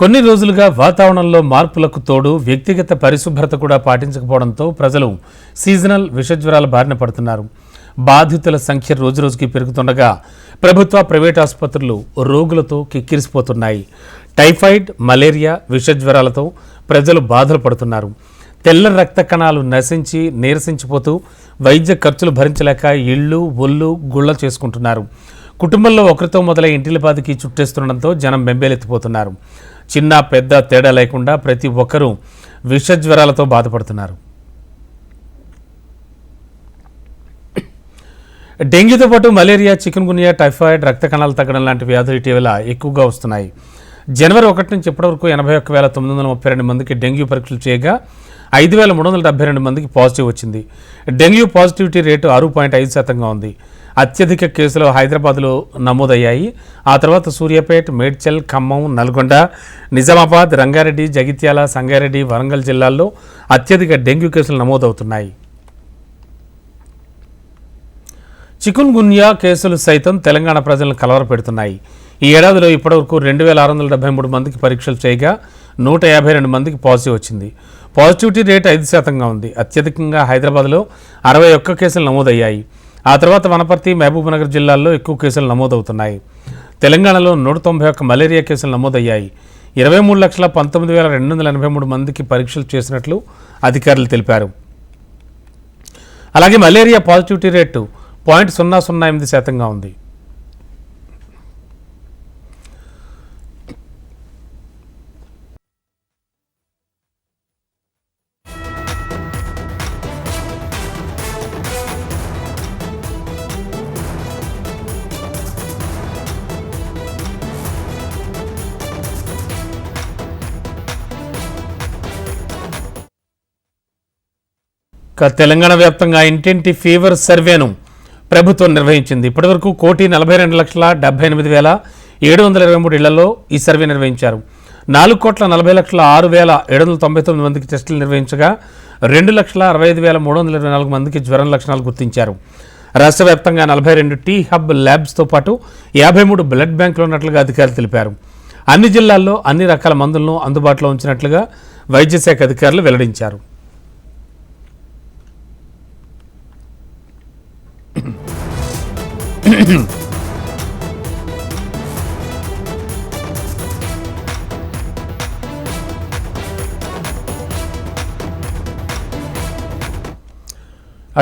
కొన్ని రోజులుగా వాతావరణంలో మార్పులకు తోడు వ్యక్తిగత పరిశుభ్రత కూడా పాటించకపోవడంతో ప్రజలు సీజనల్ విషజ్వరాల బారిన పడుతున్నారు. బాధితుల సంఖ్య రోజురోజుకి పెరుగుతుండగా ప్రభుత్వ ప్రైవేట్ ఆసుపత్రులు రోగులతో కిక్కిరిసిపోతున్నాయి. టైఫాయిడ్ మలేరియా విషజ్వరాలతో ప్రజలు బాధలు పడుతున్నారు. తెల్ల రక్త కణాలు నశించి నీరసించిపోతూ వైద్య ఖర్చులు భరించలేక ఇళ్ళు ఒళ్ళు గుళ్ళ చేసుకుంటున్నారు. కుటుంబంలో ఒకరితో మొదలై బాధకి చుట్టేస్తుండడంతో జనం బెంబేలెత్తిపోతున్నారు. చిన్న పెద్ద తేడా లేకుండా ప్రతి ఒక్కరూ విషజ్వరాలతో బాధపడుతున్నారు. డెంగ్యూతో పాటు మలేరియా చికెన్ గునియా టైఫాయిడ్ రక్త కణాలు తగ్గడం లాంటి వ్యాధులు ఇటీవల ఎక్కువగా వస్తున్నాయి. జనవరి ఒకటి నుంచి ఇప్పటివరకు ఎనభై ఒక్క వేల తొమ్మిది వందల ముప్పై రెండు మందికి డెంగ్యూ పరీక్షలు చేయగా ఐదు వేల మూడు వందల డెబ్బై రెండు మందికి పాజిటివ్ వచ్చింది. డెంగ్యూ పాజిటివిటీ రేటు ఆరు పాయింట్ ఐదు శాతంగా ఉంది. అత్యధిక కేసులు హైదరాబాద్లో నమోదయ్యాయి. ఆ తర్వాత సూర్యాపేట్ మేడ్చల్ ఖమ్మం నల్గొండ నిజామాబాద్ రంగారెడ్డి జగిత్యాల సంగారెడ్డి వరంగల్ జిల్లాల్లో అత్యధిక డెంగ్యూ కేసులు నమోదవుతున్నాయి. చికున్ గున్యా కేసులు సైతం తెలంగాణ ప్రజలను కలవరపెడుతున్నాయి. ఈ ఏడాదిలో ఇప్పటివరకు రెండు వేల ఆరు వందల డెబ్బై మూడు మందికి పరీక్షలు చేయగా నూట యాభై రెండు మందికి పాజిటివ్ వచ్చింది. పాజిటివిటీ రేట్ ఐదు శాతంగా ఉంది. అత్యధికంగా హైదరాబాద్లో అరవై ఒక్క కేసులు నమోదయ్యాయి. ఆ తర్వాత వనపర్తి మహబూబ్నగర్ జిల్లాల్లో ఎక్కువ కేసులు నమోదవుతున్నాయి. తెలంగాణలో నూట తొంభై ఒక్క మలేరియా కేసులు నమోదయ్యాయి. ఇరవై మూడు లక్షల పంతొమ్మిది వేల రెండు వందల ఎనభై మూడు మందికి పరీక్షలు చేసినట్లు అధికారులు తెలిపారు. అలాగే మలేరియా పాజిటివిటీ రేటు పాయింట్ సున్నా సున్నా ఎనిమిది శాతంగా ఉంది. తెలంగాణ వ్యాప్తంగా ఇంటింటి ఫీవర్ సర్వేను ప్రభుత్వం నిర్వహించింది. ఇప్పటివరకు కోటి నలభై రెండు లక్షల డెబ్బై ఎనిమిది వేల ఏడు వందల ఇరవై మూడు ఇళ్ళలో ఈ సర్వే నిర్వహించారు. నాలుగు కోట్ల నలభై లక్షల ఆరు వేల ఏడు వందల తొంభై తొమ్మిది మందికి టెస్టులు నిర్వహించగా రెండు లక్షల అరవై ఐదు వేల మూడు వందల ఇరవై నాలుగు మందికి జ్వరం లక్షణాలు గుర్తించారు. రాష్ట్ర వ్యాప్తంగా నలభై రెండు టీ హబ్ ల్యాబ్స్తో పాటు యాభై మూడు బ్లడ్ బ్యాంకులు ఉన్నట్లుగా అధికారులు తెలిపారు. అన్ని జిల్లాల్లో అన్ని రకాల మందులను అందుబాటులో ఉంచినట్లుగా వైద్య శాఖ అధికారులు వెల్లడించారు. Mm-hmm.